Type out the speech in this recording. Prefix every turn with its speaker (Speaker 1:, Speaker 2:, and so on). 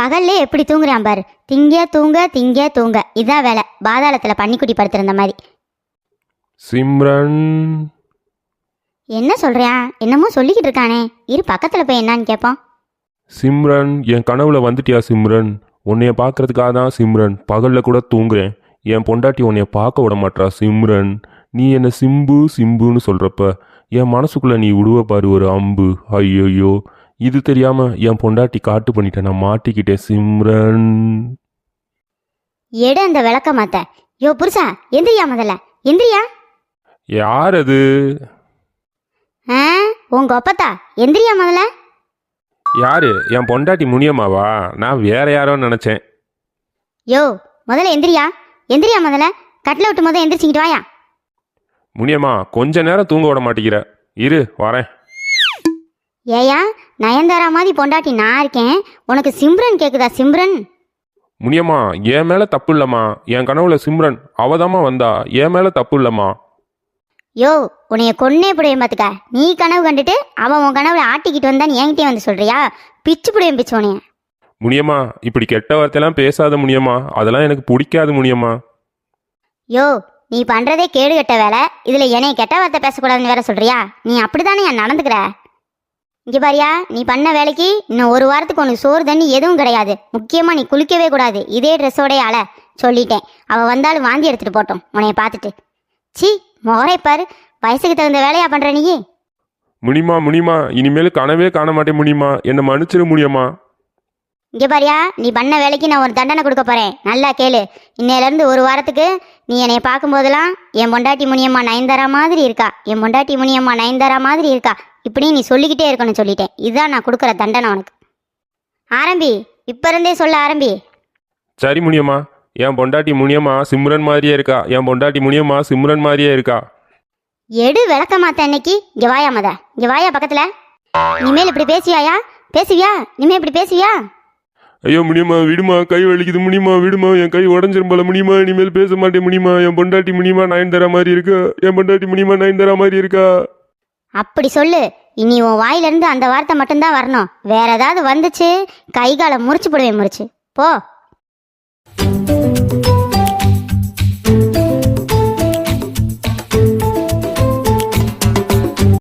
Speaker 1: பகல்லே எப்படி தூங்குறான் பாரு. திங்க தூங்க திங்க தூங்க. இதான் வேலை. பாதாளத்துல பன்னிக்குட்டி படுத்திருந்த மாதிரி.
Speaker 2: சிம்ரன்.
Speaker 1: என்ன சொல்றியான் என்னமோ சொல்லிக்கிட்டு இருக்கானே. இரு பக்கத்துல போய் என்னன்னு கேட்போம்
Speaker 2: சிம்ரன் என் கனவுல வந்துட்டியா சிம்ரன்? உன்னைய பார்க்கறதுக்காக தான் சிம்ரன். பகல்ல கூட தூங்குறேன். என் பொண்டாட்டி உன்னைய பார்க்க விட மாட்றா சிம்ரன். நீ என்ன சிம்பு சிம்புன்னு சொல்றப்ப என் மனசுக்குள்ள நீ விடுவ பாரு ஒரு அம்பு. ஐயோயோ. இது தெரியாம என் பொண்டாட்டி காட்டு பண்ணிட்டேன் நான் மாட்டிக்கிட்டேன் சிம்ரன்.
Speaker 1: எடு அந்த விளக்க மாத்த. யோ புருஷா எந்திரியா முதல்ல? எந்திரியா?
Speaker 2: யார் அது?
Speaker 1: ஆ உங்க ஒப்பத்தா எந்திரியா முதல்ல?
Speaker 2: யாரு? என் பொண்டாட்டி முனியம்மாவா? நான் வேற யாரோ நினைச்சேன்.
Speaker 1: யோ முதல்ல எந்திரியா? எந்திரியா முதல்ல? கட்டில விட்டு முதல்ல எந்திரிச்சிக்கிட்டு வாயா.
Speaker 2: முனியம்மா கொஞ்ச நேரம் தூங்க விட மாட்டேங்கிற. இரு வரேன்.
Speaker 1: ஏயா நயன்தாரா மாதிரி பொண்டாட்டி நான் இருக்கேன். உனக்கு சிம்ரன் கேக்குதா சிம்ரன்?
Speaker 2: முனியம்மா என் மேல தப்பு இல்லம்மா. என் கனவுல சிம்ரன் அவதாம்மா வந்தா. என் மேல தப்பு இல்லம்மா.
Speaker 1: யோ உன்னைய கொன்னே புடியும் பாத்துக்க. நீ கனவு கண்டுட்டு அவன் உன் கனவுல ஆட்டிக்கிட்டு வந்தான்னு என்கிட்டயே வந்து சொல்றியா? பிச்சு புடியும் பிச்சு உனைய
Speaker 2: முனியம்மா இப்படி கெட்ட வார்த்தையெல்லாம் பேசாத முனியம்மா. அதெல்லாம் எனக்கு பிடிக்காது முனியம்மா.
Speaker 1: யோ நீ பண்றதே கேடு கெட்ட வேலை. இதுல என்னைய கெட்ட வார்த்தை பேசக்கூடாதுன்னு வேற சொல்றியா? நீ அப்படித்தானே என் நடந்துக்கிற? இங்க பாரியா நீ பண்ண வேலைக்கு இன்னும் ஒரு வாரத்துக்கு உனக்கு சோறு தண்ணி எதுவும் கிடையாது. முக்கியமா நீ குளிக்கவே கூடாது. இதே ட்ரெஸ்ஸோடய அல சொல்லிட்டேன். அவ வந்தாலும் வாந்தி எடுத்துட்டு போட்டோம். உன்னைய பார்த்துட்டு. சி மோரை பாரு. வயசுக்கு தகுந்த வேலையா பண்ற நீ?
Speaker 2: முனிமா முனிமா இனிமேல் கனவே காண மாட்டேன் முனிமா. என்னை மன்னிச்சிரு முடியுமா
Speaker 1: இங்க பாரியா நீ பண்ண வேலைக்கு நான் ஒரு தண்டனை கொடுக்க போறேன். நல்லா கேளு. இன்னையில இருந்து ஒரு வாரத்துக்கு நீ என்னைய பார்க்கும்போதெல்லாம் என் பொண்டாட்டி முனியம்மா நயன்தாரா மாதிரி இருக்கா. என் பொண்டாட்டி முனியம்மா நயன்தாரா மாதிரி இருக்கா. இப்படி நீ சொல்லிக்கிட்டே இருக்கணும்னு சொல்லிட்டேன். இதுதான் நான் கொடுக்குற தண்டனை உனக்கு. ஆரம்பி இப்ப இருந்தே சொல்ல ஆரம்பி.
Speaker 2: சரி முனியம்மா. என் பொண்டாட்டி முனியம்மா சிம்ரன் மாதிரியே இருக்கா. என் பொண்டாட்டி முனியம்மா சிம்ரன் மாதிரியே இருக்கா.
Speaker 1: எடு விளக்க மாத்த அன்னைக்கு. இங்க வாயா மத. இங்க வாயா பக்கத்துல. இனிமேல் இப்படி பேசுவியாயா பேசுவியா? இனிமே இப்படி பேசுவியா?
Speaker 2: ஐயோ முடியுமா விடுமா கை வலிக்குது முடியுமா விடுமா என் கை உடஞ்சிரும் போல முனியம்மா இனிமேல் பேச மாட்டேன் முடியுமா என் பொண்டாட்டி நான் தர மாதிரி இருக்கா? என் பொண்டாட்டி முடியுமா நயன் தர மாதிரி இருக்கா?
Speaker 1: அப்படி சொல்லு. இனி உன் வாயிலிருந்து அந்த வார்த்தை மட்டும்தான் வரணும். வேற ஏதாவது வந்துச்சு கை காலை முறிச்சு போடுவேன் முறிச்சு. போ.